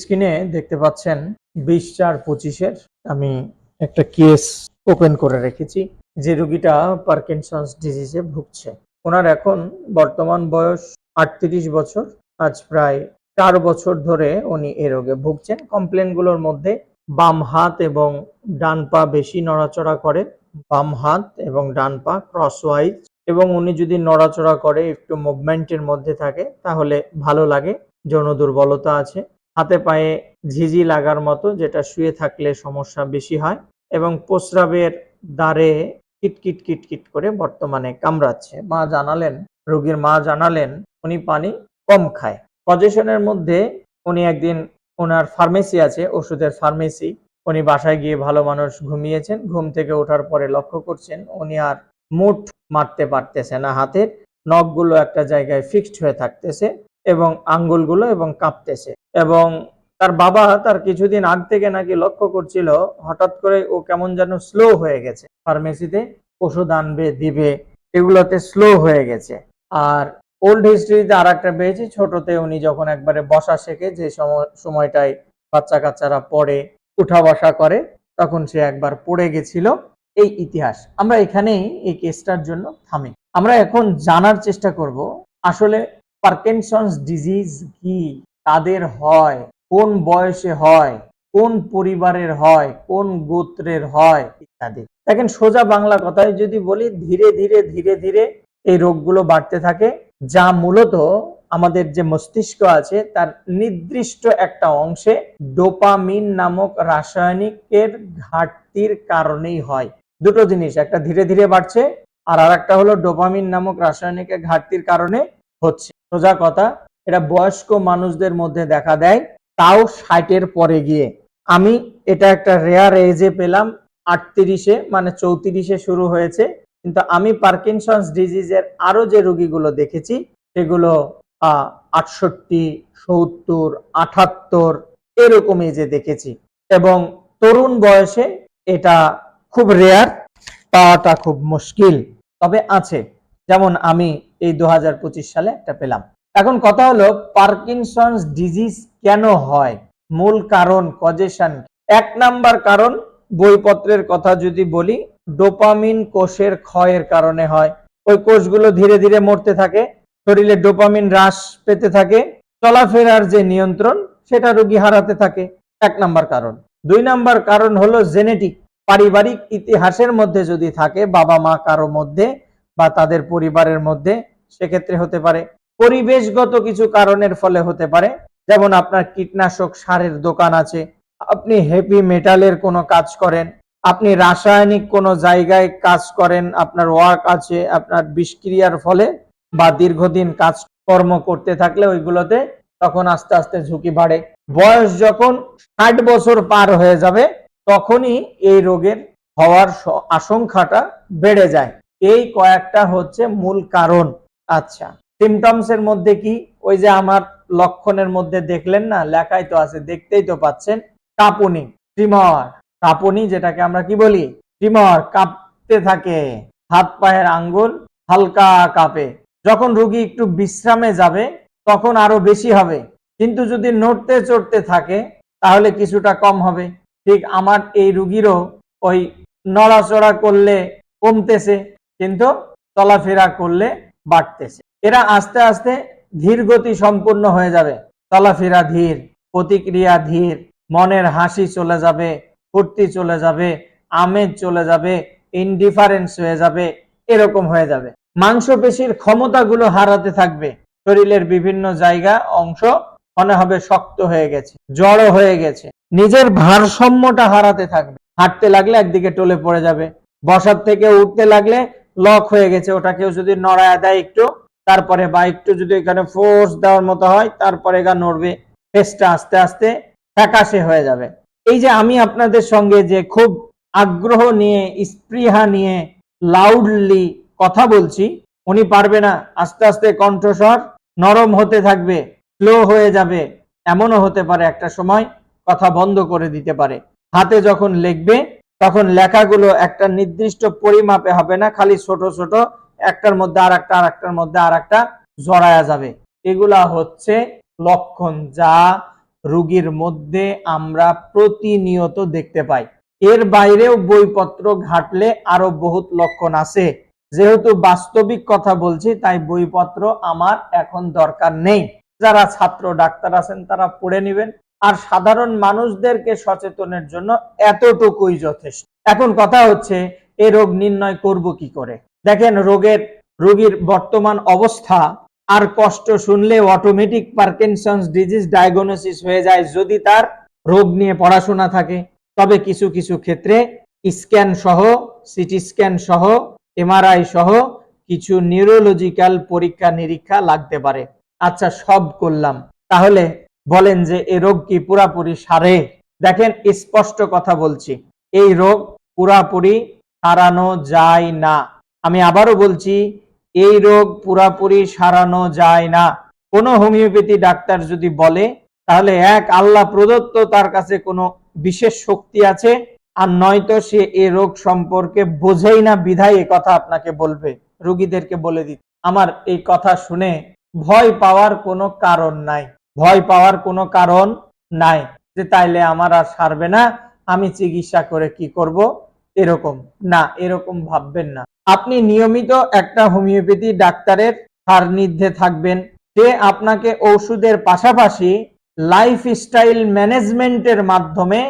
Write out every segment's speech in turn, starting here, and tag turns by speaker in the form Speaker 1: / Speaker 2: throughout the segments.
Speaker 1: স্ক্রিনে দেখতে পাচ্ছেন বিশ চার পঁচিশের, আমি একটা কেস ওপেন করে রেখেছি যে রুগীটা পার্কিনসন্স ডিজিজে ভুগছে। ওনার এখন বর্তমান বয়স আটত্রিশ বছর, আজ প্রায় চার বছর ধরে উনি এ রোগে ভুগছেন। কমপ্লেনগুলোর মধ্যে বাম হাত এবং ডান পা বেশি নড়াচড়া করে, বাম হাত এবং ডান পা ক্রসওয়াইজ এবং উনি যদি নড়াচড়া করে, একটু মুভমেন্টের মধ্যে থাকে, তাহলে ভালো লাগে, যৌন দুর্বলতা আছে। হাতে পায়ে ঝিঝি লাগার মতো, যেটা শুয়ে থাকলে সমস্যা বেশি হয় এবং প্রস্রাবের দ্বারে কিটকিট কিটকিট করে বর্তমানে কামড়াচ্ছে। মা জানালেন, রোগীর মা জানালেন, উনি পানি কম খায়। পজিশনের মধ্যে উনি একদিন ওনার ফার্মেসি আছে, ওষুধের ফার্মেসি। উনি বাসায় গিয়ে ভালো মানুষ ঘুমিয়েছেন, ঘুম থেকে ওঠার পরে লক্ষ্য করছেন উনি আর মুঠ মারতে পারতেছে না, হাতের নখগুলো একটা জায়গায় ফিক্সড হয়ে থাকতেছে। এবং আঙ্গুলগুলো এবং কাঁপতেছে। এবং তার বাবা তার কিছুদিন আগ থেকে নাকি লক্ষ্য করছিল, হঠাৎ করে ও কেমন যেন স্লো হয়ে গেছে। ফার্মেসিতে ওষুধ আনবে, দিবে, এগুলোতে স্লো হয়ে গেছে। আর ওল্ড হিস্ট্রিতে আর একটা পেয়েছি, ছোটতে উনি যখন একবারে বসা শেখে, যে সময়, সময়টায় বাচ্চা কাচ্চারা পড়ে, উঠা বসা করে, তখন সে একবার পড়ে গেছিল। এই ইতিহাস। আমরা এখানেই এই কেসটার জন্য থামি। আমরা এখন জানার চেষ্টা করব, আসলে পার্কিনসন্স ডিজিজ কি তাদের হয়? কোন বয়সে হয়? কোন পরিবারের হয়? কোন গোত্রের হয়? ইত্যাদি। দেখেন, সোজা বাংলা কথায় যদি বলি, ধীরে ধীরে ধীরে ধীরে এই রোগগুলো বাড়তে থাকে, যা মূলত আমাদের যে মস্তিষ্ক আছে, তার নির্দিষ্ট একটা অংশে ডোপামিন নামক রাসায়নিকের ঘাটতির কারণেই হয়। দুটো জিনিস, একটা ধীরে ধীরে বাড়ছে, আর আর একটা হলো ডোপামিন নামক রাসায়নিকের ঘাটতির কারণে হচ্ছে। সোজা কথা, এটা বয়স্ক মানুষদের মধ্যে দেখা দেয়, তাও ষাটের পরে গিয়ে। আমি এটা একটা রেয়ার এজে পেলাম, আটত্রিশে মানে চৌত্রিশে শুরু হয়েছে। কিন্তু আমি পার্কিনসন্স ডিজিজের আরও যে রোগীগুলো দেখেছি, সেগুলো আটষট্টি, সত্তর আঠাত্তর এরকম এজে দেখেছি। এবং তরুণ বয়সে এটা খুব রেয়ার পাওয়াটা খুব মুশকিল। তবে আছে, যেমন আমি এই দু হাজার পঁচিশ সালে একটা পেলাম। এখন কথা হলো, পার্কিনসন্স ডিজিজ কেন হয়? মূল কারণ, কজেশন এক নাম্বার কারণ, বইপত্রের কথা যদি বলি, ডোপামিন কোষের ক্ষয়ের কারণে হয়। ওই কোষগুলো ধীরে ধীরে মরতে থাকে, শরীরে ডোপামিন হ্রাস পেতে থাকে, চলাফেরার যে নিয়ন্ত্রণ, সেটা রোগী হারাতে থাকে। এক নাম্বার কারণ। দুই নাম্বার কারণ হলো জেনেটিক, পারিবারিক ইতিহাসের মধ্যে যদি থাকে বাবা মা কারও মধ্যে বা তাদের পরিবারের মধ্যে সেক্ষেত্রে হতে পারে। পরিবেশগত কিছু কারণের ফলে হতে পারে। যেমন আপনার কীটনাশক সারের দোকান আছে, আপনি হেভি মেটালের কোনো কাজ করেন, আপনি রাসায়নিক কোনো জায়গায় কাজ করেন, আপনার ওয়ার্ক আছে, আপনার বিষক্রিয়ার ফলে বা দীর্ঘদিন কাজকর্ম করতে থাকলে ওইগুলোতে তখন আস্তে আস্তে ঝুঁকি বাড়ে। বয়স যখন ষাট বছর পার হয়ে যাবে, তখনই এই রোগের হওয়ার আশঙ্কাটা বেড়ে যায়। এই কয়েকটা হচ্ছে মূল কারণ। আচ্ছা। সিমটমস এর মধ্যে কি? ওই যে আমার লক্ষণের মধ্যে দেখলেন না, লেখাই তো আছে, দেখতেই তো পাচ্ছেন। কাঁপুনি ট্রিমর কাঁপুনি যেটাকে আমরা কি বলি? ট্রিমর কাঁপতে থাকে। হাত পায়ের আঙ্গুল হালকা কাঁপে। যখন রোগী একটু বিশ্রামে যাবে, তখন আরও বেশি হবে। কিন্তু যদি নড়তে চড়তে থাকে, তাহলে কিছুটা কম হবে। ঠিক আমার এই রুগীরও ওই নড়াচড়া করলে কমতেছে, কিন্তু চলাফেরা করলে বাড়তেছে। এরা আস্তে আস্তে ধীর গতি সম্পূর্ণ হয়ে যাবে। চলাফেরা ধীর, প্রতিক্রিয়া ধীর, মনের হাসি চলে যাবে, ফুর্তি চলে যাবে, আমেজ চলে যাবে ইনডিফারেন্স হয়ে যাবে, এরকম হয়ে যাবে। মাংসপেশির ক্ষমতাগুলো হারাতে থাকবে। শরীরের বিভিন্ন জায়গা অংশ মনে হবে শক্ত হয়ে গেছে, জড়ো হয়ে গেছে। নিজের ভারসাম্যটা হারাতে থাকবে। হাঁটতে লাগলে একদিকে টলে পড়ে যাবে। বসার থেকে উঠতে লাগলে লক হয়ে গেছে ওটা কেউ যদি নড়ায় দেয় একটু, তারপরে বা একটু যদি এখানে ফোর্স দেওয়ার মতো হয়, তারপরে গা নড়বে ফেসটা আস্তে আস্তে ফ্যাকাশে হয়ে যাবে। এই যে আমি আপনাদের সঙ্গে যে খুব আগ্রহ নিয়ে, স্পৃহা নিয়ে লাউডলি কথা বলছি, উনি পারবে না, আস্তে আস্তে কণ্ঠস্বর নরম হতে থাকবে স্লো হয়ে যাবে, এমনও হতে পারে একটা সময় কথা বন্ধ করে দিতে পারে। হাতে যখন লিখবে তখন লেখাগুলো একটা নির্দিষ্ট পরিমাপে হবে না, খালি ছোট ছোট একটার মধ্যে আর একটা আর একটার মধ্যে আর একটা জড়ায়া যাবে। এগুলা হচ্ছে লক্ষণ যা রোগীর মধ্যে আমরা প্রতিনিয়ত দেখতে পাই। এর বাইরেও বইপত্র ঘাটলে আরও বহুত লক্ষণ আছে। যেহেতু বাস্তবিক কথা বলছি, তাই বইপত্র আমার এখন দরকার নেই। যারা ছাত্র, ডাক্তার আছেন, তারা পড়ে নেবেন। আর সাধারণ মানুষদেরকে সচেতনের জন্য এতটুকুই যথেষ্ট। এখন কথা হচ্ছে, এ রোগ নির্ণয় করব কি করে? দেখেন, রোগের, রোগীর বর্তমান অবস্থা, আর কষ্ট শুনলে অটোমেটিক পার্কিনসন্স ডিজিজ ডায়াগনোসিস হয়ে যায় যদি তার রোগ নিয়ে পড়াশোনা থাকে। তবে কিছু কিছু ক্ষেত্রে স্ক্যান সহ, সিটি স্ক্যান সহ, এমআরআই সহ কিছু নিউরোলজিক্যাল পরীক্ষা নিরীক্ষা লাগতে পারে। আচ্ছা সব করলাম। তাহলে বলেন যে এই রোগ কি পুরাপুরি সারে? দেখেন, স্পষ্ট কথা বলছি। এই রোগ পুরাপুরি সারানো যায় না। আমি আবারও বলছি, এই রোগ পুরাপুরি সারানো যায় না। কোনো হোমিওপ্যাথি ডাক্তার যদি বলে, তাহলে এক, আল্লাহ প্রদত্ত তার কাছে কোনো বিশেষ শক্তি আছে, আর নয়তো সে এ রোগ সম্পর্কে বোঝেই না, বিধায় এ কথা আপনাকে বলবে, রোগীদেরকে বলে দিতে। আমার এই কথা শুনে ভয় পাওয়ার কোনো কারণ নাই। ভয় পাওয়ার কোনো কারণ নাই যে তাইলে আমার আর সারবে না, আমি চিকিৎসা করে কি করব? এরকম। না, এরকম ভাববেন না। আপনি নিয়মিত একটা হোমিওপ্যাথি ডাক্তারের সান্নিধ্যে থাকবেন। যে আপনাকে ওষুধের পাশাপাশি লাইফস্টাইল ম্যানেজমেন্টের মাধ্যমে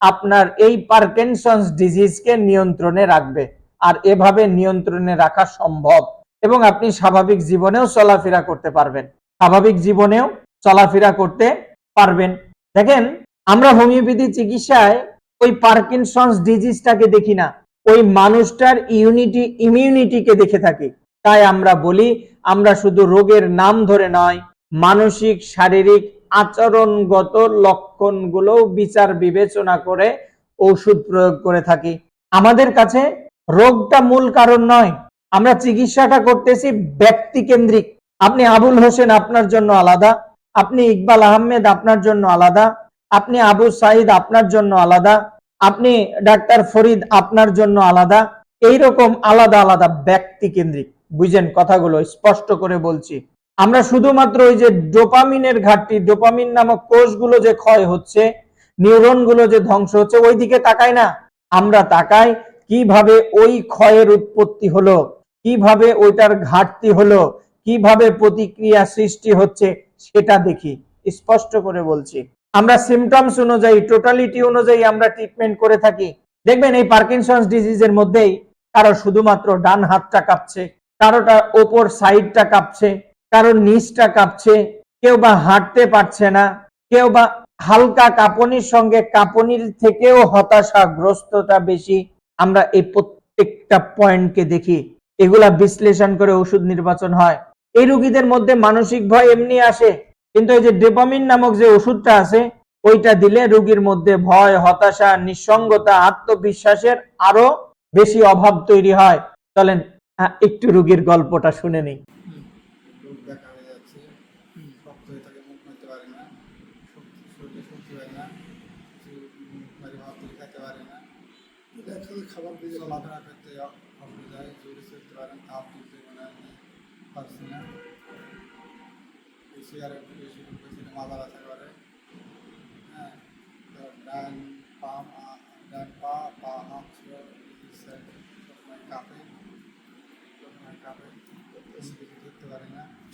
Speaker 1: আপনার এই পার্কিনসন্স ডিজিজকে নিয়ন্ত্রণে রাখবে। আর এভাবে নিয়ন্ত্রণে রাখা সম্ভব। এবং আপনি স্বাভাবিক জীবনেও চলাফেরা করতে পারবেন। স্বাভাবিক জীবনেও চলাফেরা করতে পারবেন। দেখেন, আমরা হোমিওপ্যাথি চিকিৎসায় ওই পার্কিনসন্স ডিজিজটাকে দেখি না, ওই মানুষটার ইউনিটি, ইমিউনিটিকে দেখে থাকি। তাই আমরা বলি, আমরা শুধু রোগের নাম ধরে নয়, মানসিক, শারীরিক আচরণগত লক্ষণগুলো বিচার বিবেচনা করে ওষুধ প্রয়োগ করে থাকি। আমাদের কাছে রোগটা মূল কারণ নয়, আমরা চিকিৎসাটা করতেছি ব্যক্তি কেন্দ্রিক আপনি আবুল হোসেন, আপনার জন্য আলাদা। আপনি ইকবাল আহমেদ আপনার জন্য আলাদা, আপনি আবু সাইদ আপনার জন্য আলাদা, আপনি ডাক্তার ফরিদ আপনার জন্য আলাদা, এইরকম আলাদা আলাদা ব্যক্তি কেন্দ্রিক। বুঝেন কথাগুলো, স্পষ্ট করে বলছি। আমরা শুধুমাত্র ওই যে ডোপামিনের ঘাটতি, ডোপামিন নামক কোষগুলো যে ক্ষয় হচ্ছে, নিউরনগুলো যে ধ্বংস হচ্ছে ওই দিকে তাকাই না। আমরা তাকাই কীভাবে ওই ক্ষয়ের উৎপত্তি হলো, কীভাবে ওইটার ঘাটতি হলো, কীভাবে প্রতিক্রিয়া সৃষ্টি হচ্ছে সেটা দেখি, স্পষ্ট করে বলছি। আমরা সিমটমস অনুযায়ী টোটালিটি অনুযায়ী আমরা ট্রিটমেন্ট করে থাকি। দেখবেন এই পার্কিনসন্স ডিজিজের মধ্যেই কারও শুধুমাত্র ডান হাতটা কাঁপছে, কারোটা ওপর সাইডটা কাঁপছে, কারোর নিচটা কাঁপছে, কেউ বা হাঁটতে পারছে না, কেউ বা হালকা কাঁপনির সঙ্গে কাঁপনির থেকেও হতাশাগ্রস্ততা বেশি। আমরা এই প্রত্যেকটা পয়েন্টকে দেখি। এগুলা বিশ্লেষণ করে ওষুধ নির্বাচন হয়। এই রুগীদের মধ্যে মানসিক ভয় এমনি আসে, কিন্তু এই যে ডেপামিন নামক যে ওষুধটা আছে, ওইটা দিলে রুগীর মধ্যে ভয়, হতাশা, নিঃসঙ্গতা, আত্মবিশ্বাসের আরও বেশি অভাব তৈরি হয়। চলেন একটু রুগীর গল্পটা শুনে নিই।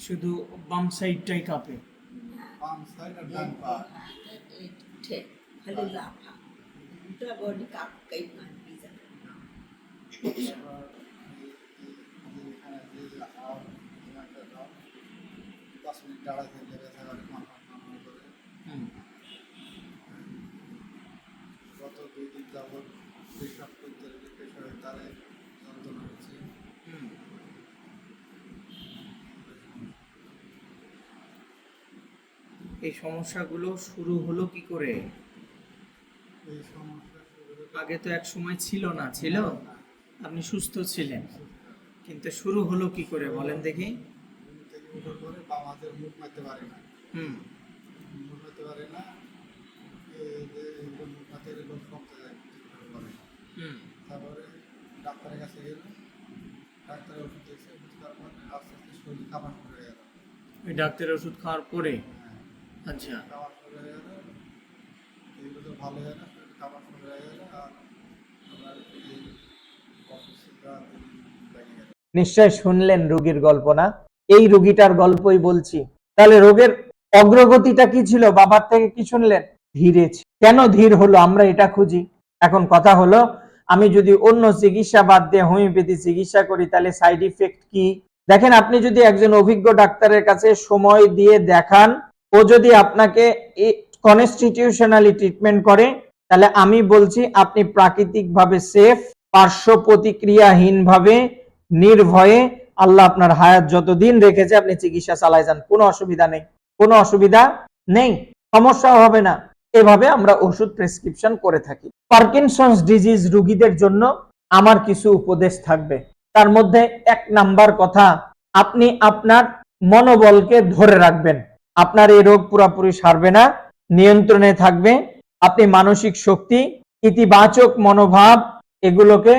Speaker 1: শুধু বাম সাইডটাই কাঁপে
Speaker 2: বাম সাইড আর ডান পা ঠিক খালি লাফা পুরো বডি কাঁপতেই মানবি যাবে দশ মিনিট দাঁড়ায় থাকলে ব্যথা করে মাথা কামড় করে গত দুই দিন যাবত
Speaker 1: এই সমস্যাগুলো শুরু হলো কি করে?
Speaker 2: এই সমস্যা
Speaker 1: আগে তো এক সময় ছিল না ছিল? আপনি সুস্থ ছিলেন। কিন্তু শুরু হলো কি করে বলেন দেখি। হুম।
Speaker 2: তারপরে ডাক্তারের কাছে গেল ডাক্তারের ওষুধ দিয়েছে ওষুধ খাওয়ার পরে আস্তে আস্তে শরীর হয়ে গেল।
Speaker 1: ওই ডাক্তারের ওষুধ খাওয়ার পরে? আচ্ছা। নিশ্চয় শুনলেন রোগীর গল্প না এই রোগীটার গল্পই বলছি। তাহলে রোগের অগ্রগতিটা কি ছিল? বাবার থেকে কি শুনলেন? ধীরে কেন ধীর হলো? আমরা এটা খুঁজি। এখন কথা হলো, আমি যদি অন্য চিকিৎসা বাদ দিয়ে হোমিওপ্যাথি চিকিৎসা করি, তাহলে সাইড ইফেক্ট কি? দেখেন, আপনি যদি একজন অভিজ্ঞ ডাক্তারের কাছে সময় দিয়ে দেখান ও যদি আপনাকে কনস্টিটিউশনালি ট্রিটমেন্ট করে, তাহলে আমি বলছি আপনি প্রাকৃতিকভাবে সেফ পার্শ্ব প্রতিক্রিয়াহীন ভাবে নির্ভয়ে আল্লাহ আপনার হায়াত যতদিন রেখেছে আপনি চিকিৎসা চালাই যান, কোনো অসুবিধা নেই। কোনো অসুবিধা নেই। সমস্যা হবে না। এভাবে আমরা ওষুধ প্রেসক্রিপশন করে থাকি। পার্কিনসন্স ডিজিজ রুগীদের জন্য আমার কিছু উপদেশ থাকবে। তার মধ্যে এক নাম্বার কথা, আপনি আপনার মনোবলকে ধরে রাখবেন। আপনার এই রোগ পুরোপুরি সারবে না, নিয়ন্ত্রণে থাকবে। আপনি মানসিক শক্তি, ইতিবাচক মনোভাব এগুলোকে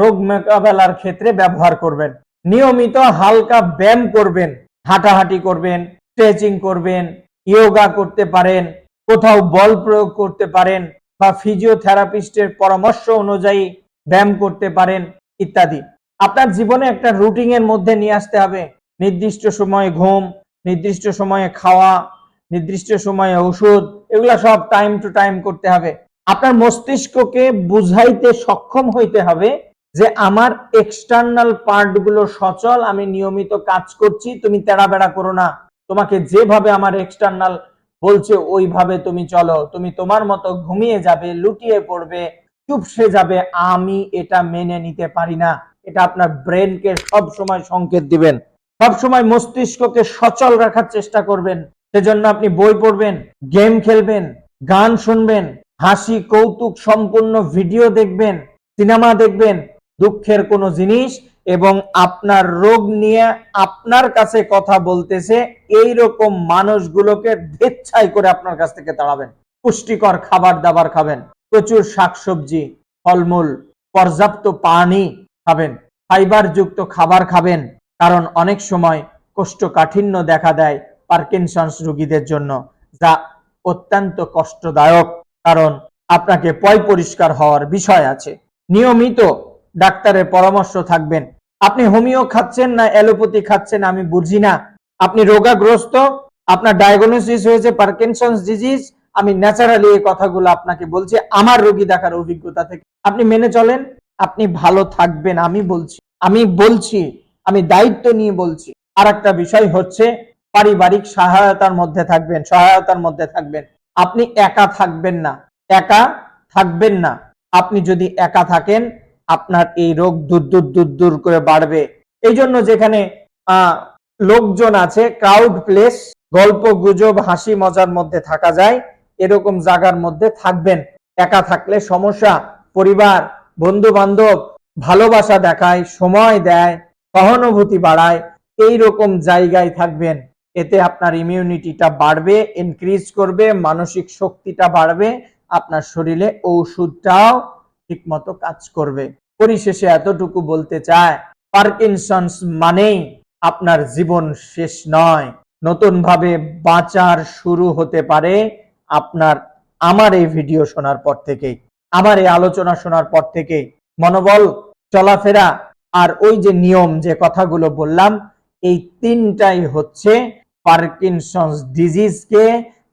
Speaker 1: রোগ মোকাবেলার ক্ষেত্রে ব্যবহার করবেন। নিয়মিত হালকা ব্যায়াম করবেন, হাঁটাহাঁটি করবেন, স্ট্রেচিং করবেন, ইয়োগা করতে পারেন, কোথাও বল প্রয়োগ করতে পারেন বা ফিজিওথেরাপিস্টের পরামর্শ অনুযায়ী ব্যায়াম করতে পারেন ইত্যাদি। আপনার জীবনে একটা রুটিনের মধ্যে নিয়ে আসতে হবে। নির্দিষ্ট সময়ে ঘুম নির্দিষ্ট সময়ে খাওয়া, নির্দিষ্ট সময়ে ওষুধ, এগুলা সব টাইম টু টাইম করতে হবে। আপনার মস্তিষ্ককে বুঝাইতে সক্ষম হইতে হবে যে আমার এক্সটার্নাল পার্টগুলো সচল, আমি নিয়মিত কাজ করছি, তুমি তেড়া বেড়া করো না। তোমাকে যেভাবে আমার এক্সটার্নাল বলছে, ওইভাবে তুমি চলো। তুমি তোমার মতো ঘুমিয়ে যাবে, লুটিয়ে পড়বে, চুপসে যাবে, আমি এটা মেনে নিতে পারি না। এটা আপনার ব্রেনকে সব সময় সংকেত দিবেন। সব সময় মস্তিষ্ককে সচল রাখার চেষ্টা করবেন। সেজন্য আপনি বই পড়বেন, গেম খেলবেন, গান শুনবেন, হাসি, কৌতুক সম্পূর্ণ ভিডিও দেখবেন, সিনেমা দেখবেন, দুঃখের কোনো জিনিস এবং আপনার রোগ নিয়ে আপনার কাছে কথা বলতেছে এই রকম মানুষগুলোকে ধেচ্ছাই করে আপনার কাছ থেকে তাড়াবেন। পুষ্টিকর খাবার দাবার খাবেন, প্রচুর শাকসবজি, ফলমূল, পর্যাপ্ত পানি খাবেন ফাইবার যুক্ত খাবার খাবেন কারণ অনেক সময় কোষ্ঠকাঠিন্য দেখা দেয় পার্কিনসন্স রোগীদের জন্য, যা অত্যন্ত কষ্টদায়ক কারণ আপনাকে পয় পরিষ্কার হওয়ার বিষয় আছে। নিয়মিত ডাক্তারের পরামর্শ থাকবেন, আপনি হোমিও খাচ্ছেন না অ্যালোপ্যাথি খাচ্ছেন আমি বুঝি না। আপনি রোগাগ্রস্ত, আপনার ডায়াগনোসিস হয়েছে পার্কিনসন্স ডিজিজ, আমি ন্যাচারালি এই কথাগুলো আপনাকে বলছি, আমার রোগী দেখার অভিজ্ঞতা থেকে। আপনি মেনে চলেন, আপনি ভালো থাকবেন, আমি বলছি আমি বলছি আমি দায়িত্ব নিয়ে বলছি। আর একটা বিষয় হচ্ছে, পারিবারিক সহায়তার মধ্যে থাকবেন, সহায়তার মধ্যে থাকবেন। আপনি একা থাকবেন না, একা থাকবেন না। আপনি যদি একা থাকেন, আপনার এই রোগ দূর দূর দূর দূর করে বাড়বে। এই জন্য যেখানে লোকজন আছে ক্রাউড প্লেস গল্প, গুজব, হাসি, মজার মধ্যে থাকা যায়, এরকম জায়গার মধ্যে থাকবেন। একা থাকলে সমস্যা, পরিবার বন্ধু বান্ধব ভালোবাসা দেখায়, সময় দেয় সহানুভূতি বাড়ায় এই রকম জায়গায় থাকবেন, এতে আপনার ইমিউনিটিটা বাড়বে ইনক্রিজ করবে, মানসিক শক্তিটা বাড়বে, আপনার শরীরে ঔষধটাও ঠিকমতো কাজ করবে। পরিশেষে এতটুকু বলতে চায় পার্কিনসন্স মানেই আপনার জীবন শেষ নয়। নতুন ভাবে বাঁচার শুরু হতে পারে আপনার, আমার এই ভিডিও শোনার পর থেকেই। আমার এই আলোচনা শোনার পর থেকেই। মনোবল, চলাফেরা আর ওই যে নিয়ম যে কথাগুলো বললাম, এই তিনটাই হচ্ছে পার্কিনসন্স ডিজিজকে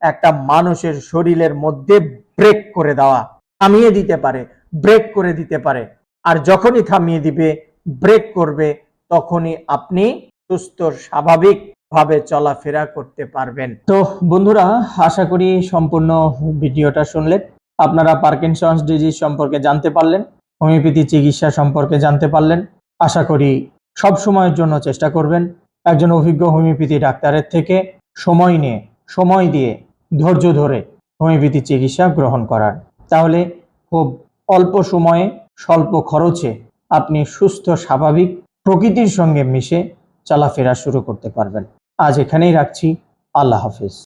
Speaker 1: একটা মানুষের শরীরের মধ্যে ব্রেক করে দেওয়া, থামিয়ে দিতে পারে, ব্রেক করে দিতে পারে। আর যখনই থামিয়ে দিবে, ব্রেক করবে, তখনই আপনি সুস্থ স্বাভাবিক ভাবে চলাফেরা করতে পারবেন। তো বন্ধুরা, আশা করি সম্পূর্ণ ভিডিওটা শুনলেন। আপনারা পার্কিনসন্স ডিজিজ সম্পর্কে জানতে পারলেন, হোমিওপ্যাথি চিকিৎসা সম্পর্কে জানতে পারলেন। আশা করি সব সময়ের জন্য চেষ্টা করবেন। একজন অভিজ্ঞ হোমিওপ্যাথি ডাক্তারের থেকে সময় নিয়ে, সময় দিয়ে, ধৈর্য ধরে হোমিওপ্যাথি চিকিৎসা গ্রহণ করার। তাহলে খুব অল্প সময়ে, স্বল্প খরচে আপনি সুস্থ, স্বাভাবিক প্রকৃতির সঙ্গে মিশে চলাফেরা শুরু করতে পারবেন। আজ এখানেই রাখছি। আল্লাহ হাফিজ।